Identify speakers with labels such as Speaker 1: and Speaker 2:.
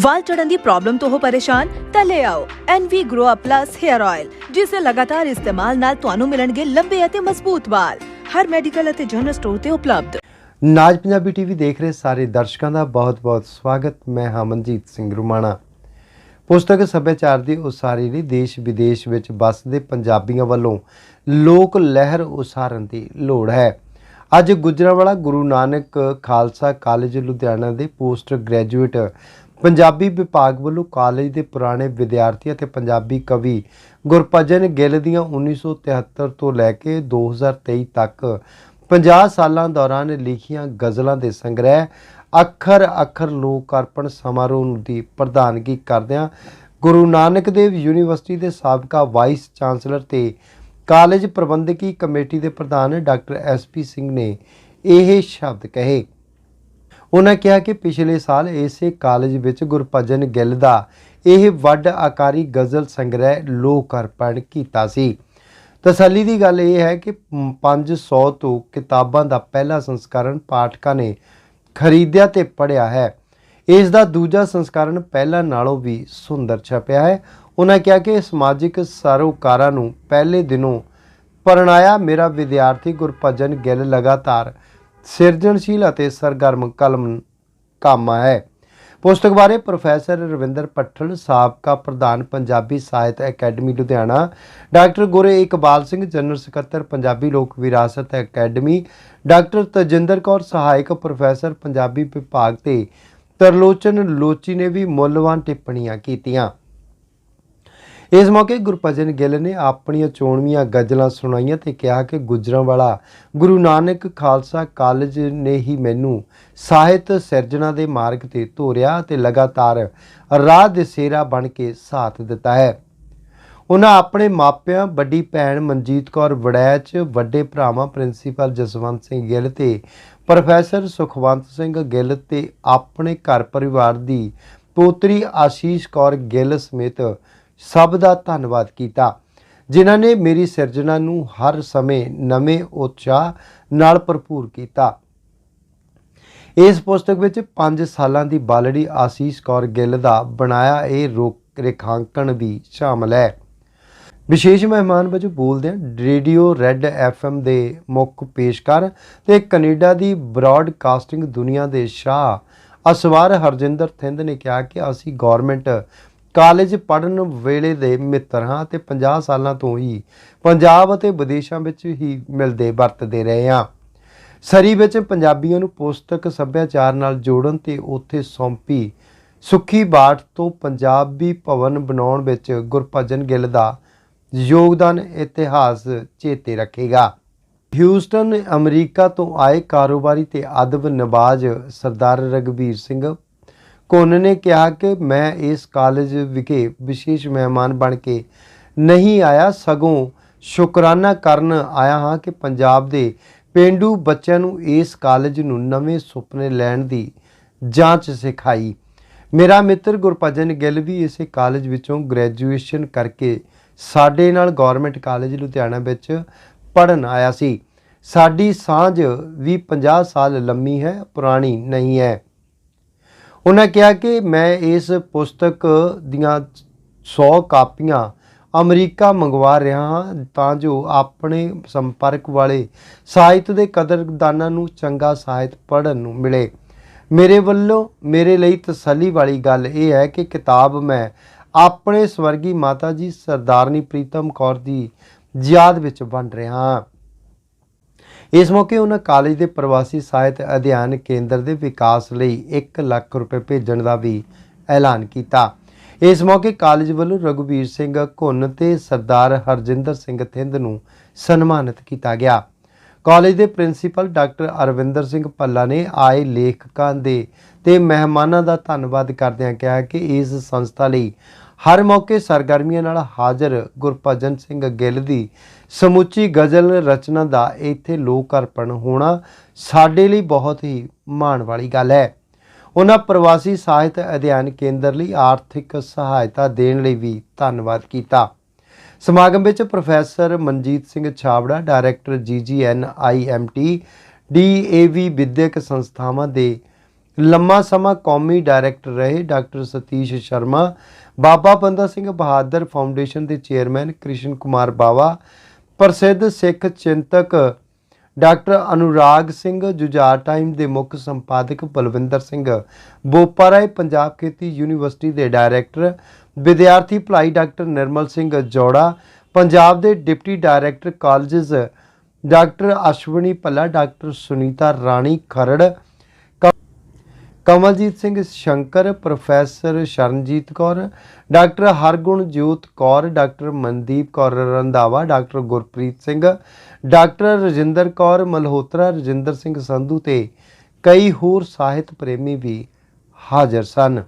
Speaker 1: ਵਾਲ ਝੜਨ ਦੀ problem ਤੋਂ ਹੋ ਪਰੇਸ਼ਾਨ, ਤਾਂ ਲੈ ਆਓ NV Grow Up Plus Hair Oil ਜਿਸ ਦੇ ਲਗਾਤਾਰ ਇਸਤੇਮਾਲ ਨਾਲ ਤੁਹਾਨੂੰ ਮਿਲਣਗੇ ਲੰਬੇ ਅਤੇ ਮਜ਼ਬੂਤ ਵਾਲ। ਹਰ ਮੈਡੀਕਲ ਅਤੇ ਜਨਰਲ ਸਟੋਰ ਤੇ ਉਪਲਬਧ।
Speaker 2: ਨਾਜ ਪੰਜਾਬੀ ਟੀਵੀ ਦੇਖ ਰਹੇ ਸਾਰੇ ਦਰਸ਼ਕਾਂ ਦਾ ਬਹੁਤ-ਬਹੁਤ ਸਵਾਗਤ। ਮੈਂ ਹਾਂ ਸਿੰਘ ਰੁਮਾਣਾ। ਪੁਸਤਕ ਸੱਭਿਆਚਾਰ ਦੀ ਉਸਾਰੀ ਲਈ ਦੇਸ਼ ਵਿਦੇਸ਼ ਵਿੱਚ ਵੱਸਦੇ ਪੰਜਾਬੀਆਂ ਵੱਲੋਂ ਲੋਕ ਲਹਿਰ ਉਸਾਰਨ ਦੀ ਲੋੜ ਹੈ। ਅੱਜ ਗੁਜਰਾਂਵਾਲਾ ਗੁਰੂ ਨਾਨਕ ਖਾਲਸਾ ਕਾਲਜ ਲੁਧਿਆਣਾ ਦੇ ਪੋਸਟ ਗ੍ਰੈਜੂਏਟ ਪੰਜਾਬੀ ਵਿਭਾਗ ਵੱਲੋਂ ਕਾਲਜ ਦੇ ਪੁਰਾਣੇ ਵਿਦਿਆਰਥੀ ਅਤੇ ਪੰਜਾਬੀ ਕਵੀ ਗੁਰਪਜਨ ਗਿੱਲ ਦੀਆਂ 1973 ਤੋਂ ਲੈ ਕੇ 2023 ਤੱਕ 50 ਸਾਲਾਂ ਦੌਰਾਨ ਲਿਖੀਆਂ ਗਜ਼ਲਾਂ ਦੇ ਸੰਗ੍ਰਹਿ ਅੱਖਰ ਅੱਖਰ ਲੋਕ ਅਰਪਣ ਸਮਾਰੋਹ ਦੀ ਪ੍ਰਧਾਨਗੀ ਕਰਦਿਆਂ ਗੁਰੂ ਨਾਨਕ ਦੇਵ ਯੂਨੀਵਰਸਿਟੀ ਦੇ ਸਾਬਕਾ ਵਾਈਸ ਚਾਂਸਲਰ ਤੇ ਕਾਲਜ ਪ੍ਰਬੰਧਕੀ ਕਮੇਟੀ ਦੇ ਪ੍ਰਧਾਨ ਡਾਕਟਰ ਐਸਪੀ ਸਿੰਘ ਨੇ ਇਹ ਸ਼ਬਦ ਕਹੇ। ਉਹਨਾਂ ਕਿਹਾ ਕਿ ਪਿਛਲੇ ਸਾਲ ਇਸੇ ਕਾਲਜ ਵਿੱਚ ਗੁਰਪਜਨ ਗਿੱਲ ਦਾ ਇਹ ਵੱਡ ਆਕਾਰੀ ਗਜ਼ਲ ਸੰਗ੍ਰਹਿ ਲੋਕ ਅਰਪਣ ਕੀਤਾ ਸੀ। ਤਸੱਲੀ ਦੀ ਗੱਲ ਇਹ ਹੈ ਕਿ 500 ਤੋਂ ਕਿਤਾਬਾਂ ਦਾ ਪਹਿਲਾ ਸੰਸਕਰਨ ਪਾਠਕਾਂ ਨੇ ਖਰੀਦਿਆ ਤੇ ਪੜ੍ਹਿਆ ਹੈ। ਇਸ ਦਾ ਦੂਜਾ ਸੰਸਕਰਨ ਪਹਿਲਾਂ ਨਾਲੋਂ ਵੀ ਸੁੰਦਰ ਛਪਿਆ ਹੈ। ਉਹਨਾਂ ਕਿਹਾ ਕਿ ਸਮਾਜਿਕ ਸਰੋਕਾਰਾਂ ਨੂੰ ਪਹਿਲੇ ਦਿਨੋਂ ਪਰਣਾਇਆ ਮੇਰਾ ਵਿਦਿਆਰਥੀ ਗੁਰਪਜਨ ਗਿੱਲ ਲਗਾਤਾਰ ਸਿਰਜਣਸ਼ੀਲ ਅਤੇ ਸਰਗਰਮ ਕਲਮ ਕਾਮਾ ਹੈ। ਪੁਸਤਕ ਬਾਰੇ ਪ੍ਰੋਫੈਸਰ ਰਵਿੰਦਰ ਪੱਠਲ, ਸਾਬਕਾ ਪ੍ਰਧਾਨ Punjabi Sahit academy, Ludhiana. Doctor Gure Iqbal Singh, general ਸਕੱਤਰ, ਪੰਜਾਬੀ ਲੋਕ ਵਿਰਾਸਤ ਅਕੈਡਮੀ। ਡਾਕਟਰ ਤਜਿੰਦਰ ਕੌਰ, ਸਹਾਇਕ ਪ੍ਰੋਫੈਸਰ, ਪੰਜਾਬੀ ਵਿਭਾਗ ਤੇ ਤਰਲੋਚਨ ਲੋਚੀ ਨੇ ਵੀ ਮੁੱਲਵਾਨ ਟਿੱਪਣੀਆਂ ਕੀਤੀਆਂ। ਇਸ ਮੌਕੇ ਗੁਰਪਜਨ ਗਿੱਲ ਨੇ ਆਪਣੀਆਂ ਚੋਣਵੀਆਂ ਗਜ਼ਲਾਂ ਸੁਣਾਈਆਂ ਤੇ ਕਿਹਾ ਕਿ ਗੁਜਰਾਂਵਾਲਾ ਗੁਰੂ ਨਾਨਕ ਖਾਲਸਾ ਕਾਲਜ ਨੇ ਹੀ ਮੈਨੂੰ ਸਾਹਿਤ ਸਿਰਜਣਾ ਦੇ ਮਾਰਗ ਤੇ ਤੋਰਿਆ ਤੇ ਲਗਾਤਾਰ ਰਾਹ ਦਸੇਰਾ ਬਣ ਕੇ ਸਾਥ ਦਿੱਤਾ ਹੈ। ਉਹਨਾਂ ਆਪਣੇ ਮਾਪਿਆਂ, ਵੱਡੀ ਭੈਣ ਮਨਜੀਤ ਕੌਰ ਵੜੈਚ, ਵੱਡੇ ਭਰਾਵਾਂ ਪ੍ਰਿੰਸੀਪਲ ਜਸਵੰਤ ਸਿੰਘ ਗਿੱਲ ਤੇ ਪ੍ਰੋਫੈਸਰ ਸੁਖਵੰਤ ਸਿੰਘ ਗਿੱਲ ਤੇ ਆਪਣੇ ਘਰ ਪਰਿਵਾਰ ਦੀ ਪੋਤਰੀ ਆਸ਼ੀਸ਼ ਕੌਰ ਗਿੱਲ ਸਮੇਤ ਸਭ ਦਾ ਧੰਨਵਾਦ ਕੀਤਾ। ਜਿਨ੍ਹਾਂ ਨੇ ਮੇਰੀ ਸਿਰਜਣਾ ਨੂੰ ਹਰ ਸਮੇਂ ਨਵੇਂ ਉਤਸ਼ਾਹ ਨਾਲ ਭਰਪੂਰ ਕੀਤਾ। ਇਸ ਪੁਸਤਕ ਵਿੱਚ 5 ਸਾਲਾਂ ਦੀ ਬਾਲੜੀ ਆਸ਼ੀਸ਼ ਕੌਰ ਗਿੱਲ ਦਾ ਬਣਾਇਆ ਇਹ ਰੋਕ ਰੇਖਾਂਕਣ ਵੀ ਸ਼ਾਮਲ ਹੈ। ਵਿਸ਼ੇਸ਼ ਮਹਿਮਾਨ ਵਜੋਂ ਬੋਲਦੇ ਹਨ ਰੇਡੀਓ ਰੈੱਡ ਐਫਐਮ ਦੇ ਮੁੱਖ ਪੇਸ਼ਕਾਰ ਤੇ ਕੈਨੇਡਾ ਦੀ ਬ੍ਰਾਡਕਾਸਟਿੰਗ ਦੁਨੀਆ ਦੇ ਸ਼ਾਹ ਅਸਵਾਰ ਹਰਜਿੰਦਰ ਥਿੰਦ ਨੇ ਕਿਹਾ ਕਿ ਅਸੀਂ ਗਵਰਨਮੈਂਟ ਕਾਲਜ ਪੜ੍ਹਨ ਵੇਲੇ ਦੇ ਮਿੱਤਰ ਹਾਂ ਤੇ 50 ਸਾਲਾਂ ਤੋਂ ਹੀ ਪੰਜਾਬ ਅਤੇ ਵਿਦੇਸ਼ਾਂ ਵਿੱਚ ਹੀ ਮਿਲਦੇ, ਵਰਤਦੇ ਰਹੇ ਹਾਂ। ਸਰੀ ਵਿੱਚ ਪੰਜਾਬੀਆਂ ਨੂੰ ਪੁਸਤਕ ਸੱਭਿਆਚਾਰ ਨਾਲ ਜੋੜਨ ਤੇ ਉੱਥੇ ਸੌਂਪੀ ਸੁੱਖੀ ਬਾਟ ਤੋਂ ਪੰਜਾਬੀ ਭਵਨ ਬਣਾਉਣ ਵਿੱਚ ਗੁਰਭਜਨ ਗਿੱਲ ਦਾ ਯੋਗਦਾਨ ਇਤਿਹਾਸ ਚੇਤੇ ਰੱਖੇਗਾ। ਹਿਊਸਟਨ, ਅਮਰੀਕਾ ਤੋਂ ਆਏ ਕਾਰੋਬਾਰੀ ਤੇ ਅਦਬ ਨਵਾਜ ਸਰਦਾਰ ਰਗਵੀਰ ਸਿੰਘ ਕੋਨ ਨੇ ਕਿਹਾ ਕਿ ਮੈਂ ਇਸ ਕਾਲਜ ਵਿਖੇ ਵਿਸ਼ੇਸ਼ ਮਹਿਮਾਨ ਬਣ ਕੇ ਨਹੀਂ ਆਇਆ, ਸਗੋਂ ਸ਼ੁਕਰਾਨਾ ਕਰਨ ਆਇਆ ਹਾਂ ਕਿ ਪੰਜਾਬ ਦੇ ਪਿੰਡੂ ਬੱਚਿਆਂ ਨੂੰ ਇਸ ਕਾਲਜ ਨੂੰ ਨਵੇਂ ਸੁਪਨੇ ਲੈਣ ਦੀ ਜਾਂਚ ਸਿਖਾਈ। ਮੇਰਾ ਮਿੱਤਰ ਗੁਰਪਜਨ ਗਿੱਲ ਵੀ ਇਸੇ ਕਾਲਜ ਵਿੱਚੋਂ ਗ੍ਰੈਜੂਏਸ਼ਨ ਕਰਕੇ ਸਾਡੇ ਨਾਲ ਗਵਰਨਮੈਂਟ ਕਾਲਜ ਲੁਧਿਆਣਾ ਵਿੱਚ ਪੜਨ ਆਇਆ ਸੀ। ਸਾਡੀ ਸਾਂਝ ਵੀ 50 ਸਾਲ ਲੰਮੀ ਹੈ, ਪੁਰਾਣੀ ਨਹੀਂ ਹੈ। ਉਹਨਾਂ ਕਿਹਾ ਕਿ ਮੈਂ ਇਸ ਪੁਸਤਕ ਦੀਆਂ 100 ਕਾਪੀਆਂ ਅਮਰੀਕਾ ਮੰਗਵਾ ਰਿਹਾ ਹਾਂ, ਤਾਂ ਜੋ ਆਪਣੇ ਸੰਪਰਕ ਵਾਲੇ ਸਾਹਿਤ ਦੇ ਕਦਰਦਾਨਾਂ ਨੂੰ ਚੰਗਾ ਸਾਹਿਤ ਪੜ੍ਹਨ ਨੂੰ ਮਿਲੇ। ਮੇਰੇ ਵੱਲੋਂ, ਮੇਰੇ ਲਈ ਤਸੱਲੀ ਵਾਲੀ ਗੱਲ ਇਹ ਹੈ ਕਿ ਕਿਤਾਬ ਮੈਂ ਆਪਣੇ ਸਵਰਗੀ ਮਾਤਾ ਜੀ ਸਰਦਾਰਨੀ ਪ੍ਰੀਤਮ ਕੌਰ ਦੀ ਯਾਦ ਵਿੱਚ ਵੰਡ ਰਿਹਾ ਹਾਂ। ਇਸ ਮੌਕੇ ਉਹਨਾਂ ਕਾਲਜ ਦੇ ਪ੍ਰਵਾਸੀ ਸਾਹਿਤ ਅਧਿਐਨ ਕੇਂਦਰ ਦੇ ਵਿਕਾਸ ਲਈ 1 ਲੱਖ ਰੁਪਏ ਭੇਜਣ ਦਾ ਵੀ ਐਲਾਨ ਕੀਤਾ। ਇਸ ਮੌਕੇ ਕਾਲਜ ਵੱਲੋਂ ਰਘੁਵੀਰ ਸਿੰਘ ਘੁੰਨ ਤੇ ਸਰਦਾਰ ਹਰਜਿੰਦਰ ਸਿੰਘ ਥਿੰਦ ਨੂੰ ਸਨਮਾਨਿਤ ਕੀਤਾ ਗਿਆ। ਕਾਲਜ ਦੇ ਪ੍ਰਿੰਸੀਪਲ ਡਾਕਟਰ ਅਰਵਿੰਦਰ ਸਿੰਘ ਪੱਲਾ ਨੇ ਆਏ ਲੇਖਕਾਂ ਦੇ ਤੇ ਮਹਿਮਾਨਾਂ ਦਾ ਧੰਨਵਾਦ ਕਰਦਿਆਂ ਕਿਹਾ ਕਿ ਇਸ ਸੰਸਥਾ ਲਈ ਹਰ ਮੌਕੇ ਸਰਗਰਮੀਆਂ ਨਾਲ ਹਾਜ਼ਰ ਗੁਰਭਜਨ ਸਿੰਘ ਗਿੱਲ ਦੀ ਸਮੁੱਚੀ ਗਜ਼ਲ ਰਚਨਾ ਦਾ ਇੱਥੇ ਲੋਕ ਅਰਪਣ ਹੋਣਾ ਸਾਡੇ ਲਈ ਬਹੁਤ ਹੀ ਮਾਣ ਵਾਲੀ ਗੱਲ ਹੈ। ਉਹਨਾਂ ਪ੍ਰਵਾਸੀ ਸਾਹਿਤ ਅਧਿਐਨ ਕੇਂਦਰ ਲਈ ਆਰਥਿਕ ਸਹਾਇਤਾ ਦੇਣ ਲਈ ਵੀ ਧੰਨਵਾਦ ਕੀਤਾ। ਸਮਾਗਮ ਵਿੱਚ professor Manjit Singh Chhabra, director GGN IMT DAV ਵਿਦਿਅਕ ਸੰਸਥਾਵਾਂ ਦੇ ਲੰਮਾ ਸਮਾਂ ਕੌਮੀ ਡਾਇਰੈਕਟਰ ਰਹੇ, ਡਾਕਟਰ ਸਤੀਸ਼ ਸ਼ਰਮਾ ਬਾਬਾ ਬੰਦਾ ਸਿੰਘ ਬਹਾਦਰ ਫਾਊਂਡੇਸ਼ਨ ਦੇ ਚੇਅਰਮੈਨ ਕ੍ਰਿਸ਼ਨ ਕੁਮਾਰ ਬਾਵਾ, ਪ੍ਰਸਿੱਧ ਸਿੱਖ ਚਿੰਤਕ ਡਾਕਟਰ ਅਨੁਰਾਗ ਸਿੰਘ ਜੁਝਾਰ ਟਾਈਮ ਦੇ ਮੁੱਖ ਸੰਪਾਦਕ ਬਲਵਿੰਦਰ ਸਿੰਘ, ਬੋਪਾਰਾਏ ਪੰਜਾਬ ਖੇਤੀ ਯੂਨੀਵਰਸਿਟੀ ਦੇ ਡਾਇਰੈਕਟਰ, ਵਿਦਿਆਰਥੀ ਭਲਾਈ ਡਾਕਟਰ ਨਿਰਮਲ ਸਿੰਘ ਜੋੜਾ, ਪੰਜਾਬ ਦੇ deputy director colleges doctor Ashwani Palla doctor Sunita Rani Kharar Kamaljit Singh Shankar, professor Sharanjit Kaur, doctor Hargunjot Kaur, doctor Mandeep Kaur Randhawa, doctor Gurpreet Singh, doctor Rajinder Kaur Malhotra, Rajinder Singh Sandhu ਤੇ ਕਈ ਹੋਰ ਸਾਹਿਤ ਪ੍ਰੇਮੀ ਵੀ ਹਾਜ਼ਰ ਸਨ।